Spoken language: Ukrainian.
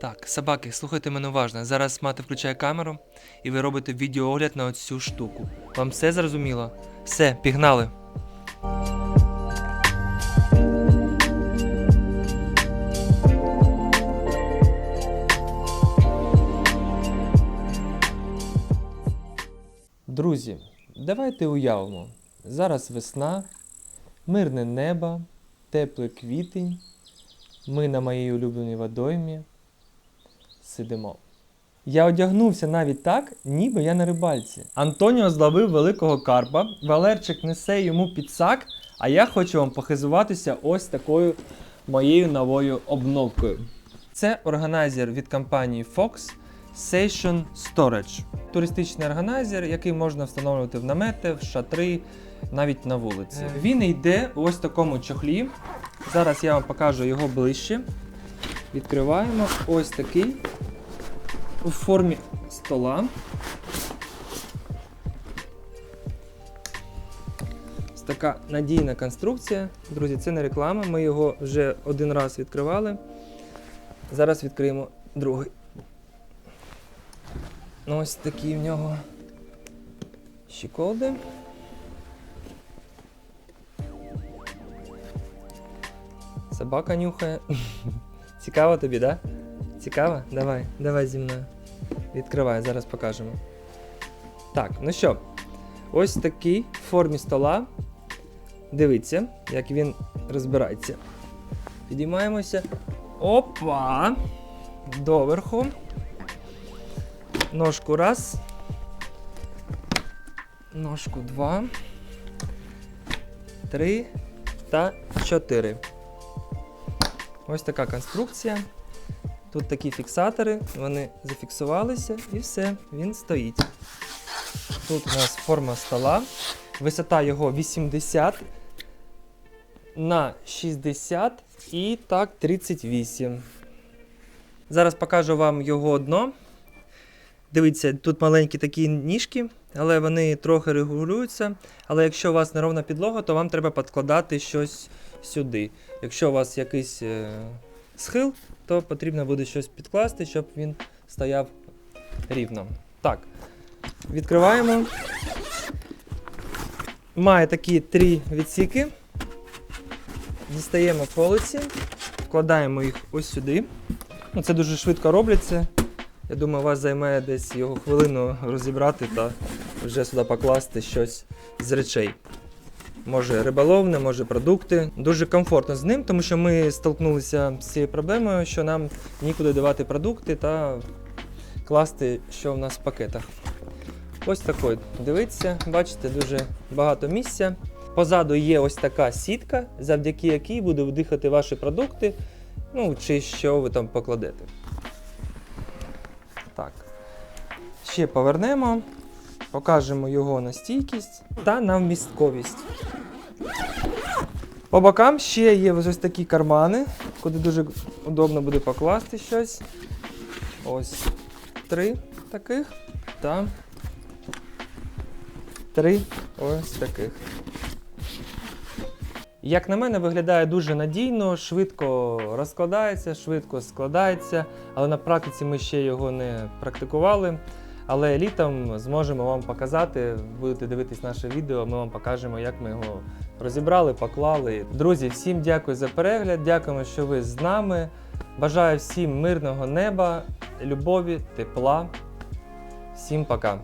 Так, собаки, слухайте мене уважно. Зараз мати включає камеру і ви робите відеоогляд на оцю штуку. Вам все зрозуміло? Все, пігнали. Друзі, давайте уявимо. Зараз весна, мирне небо, теплий квітень. Ми на моїй улюбленій водоймі сидимо. Я одягнувся навіть так, ніби я на рибальці. Антоніо зловив великого карпа, Валерчик несе йому підсак, а я хочу вам похизуватися ось такою моєю новою обновкою. Це органайзер від компанії Fox Station Storage. Туристичний органайзер, який можна встановлювати в намети, в шатри, навіть на вулиці. Він йде у ось такому чохлі. Зараз я вам покажу його ближче. Відкриваємо ось такий у формі стола. Ось така надійна конструкція. Друзі, це не реклама. Ми його вже один раз відкривали. Зараз відкриємо другий. Ну, Ось такі в нього щеколди. Собака нюхає. Цікаво тобі, так? Да? Цікаво? Давай, давай зі мною. Відкривай, зараз покажемо. Так, ну що, ось такий в формі стола. Дивіться, як він розбирається. Підіймаємося. Опа! Доверху. Ножку раз. Ножку два. Три та чотири. Ось така конструкція. Тут такі фіксатори, вони зафіксувалися і все, він стоїть. Тут у нас форма стола. Висота його 80 на 60 і так 38. Зараз покажу вам його дно. Дивіться, тут маленькі такі ніжки, але вони трохи регулюються. Але якщо у вас неровна підлога, то вам треба підкладати щось сюди. Якщо у вас якийсь е, схил, то потрібно буде щось підкласти, щоб він стояв рівно. Так, відкриваємо. Має такі три відсіки. Дістаємо полиці, вкладаємо їх ось сюди. Ну, це дуже швидко робляться. Я думаю, вас займе десь його хвилину розібрати та вже сюди покласти щось з речей. Може риболовне, може продукти. Дуже комфортно з ним, тому що ми столкнулися з цією проблемою, що нам нікуди давати продукти та класти, що в нас в пакетах. Ось такий. Дивіться, бачите, дуже багато місця. Позаду є ось така сітка, завдяки якій буде дихати ваші продукти, ну чи що ви там покладете. Так. Ще повернемо, покажемо його на стійкість та на вмістковість. По бокам ще є ось такі кармани, куди дуже удобно буде покласти щось. Ось три таких та три ось таких. Як на мене, виглядає дуже надійно, швидко розкладається, швидко складається, але на практиці ми ще його не практикували. Але літом зможемо вам показати, будете дивитись наше відео, ми вам покажемо, як ми його розібрали, поклали. Друзі, всім дякую за перегляд, дякуємо, що ви з нами. Бажаю всім мирного неба, любові, тепла. Всім пока!